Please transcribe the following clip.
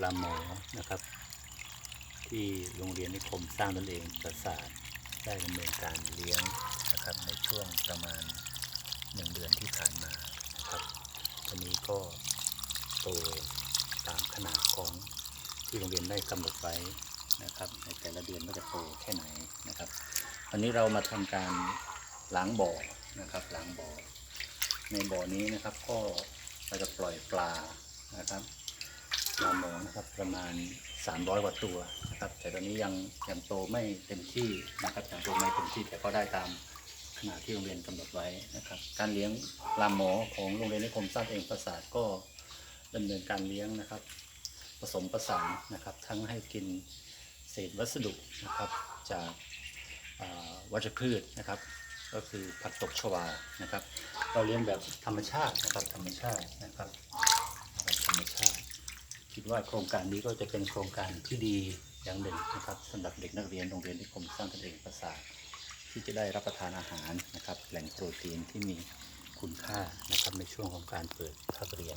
ปลาหมอนะครับ ที่โรงเรียนนิคมสร้างตนเองประสาทได้ดำเนินการเลี้ยงนะครับในช่วงประมาณหนึ่งเดือนที่ผ่านมานะครับวันนี้ก็โตตามขนาดของที่โรงเรียนได้กำหนดไว้นะครับ ในแต่ละเดือนว่าจะโตแค่ไหนนะครับ วันนี้เรามาทำการล้างบ่อนะครับล้างบ่อ ในบ่อนี้นะครับก็เราจะปล่อยปลานะครับ ปลาหมอนะครับประมาณ 300กว่าตัวนะครับแต่ตอนนี้ยังยังโตไม่เต็มที่นะครับยังโตไม่เต็มที่แต่ก็ได้ตามขนาดที่โรงเรียนกำหนดไว้นะครับ การเลี้ยงปลาหมอของโรงเรียนนิคมสร้างเองประสาทก็ดำเนินการเลี้ยงนะครับ ผสมผสานนะครับ ทั้งให้กินเศษวัสดุนะครับจากวัชพืชนะครับ ก็คือผักตบชวานะครับ เราเลี้ยงแบบธรรมชาตินะครับธรรมชาตินะครับ คิดว่าโครงการนี้ก็จะเป็นโครงการที่ดีอย่างหนึ่งนะครับสำหรับเด็กนักเรียนโรงเรียนนิคมสร้างตนเองประสาทที่จะได้รับประทานอาหารนะครับ แหล่งโปรตีนที่มีคุณค่านะครับในช่วงของการเปิดภาคเรียน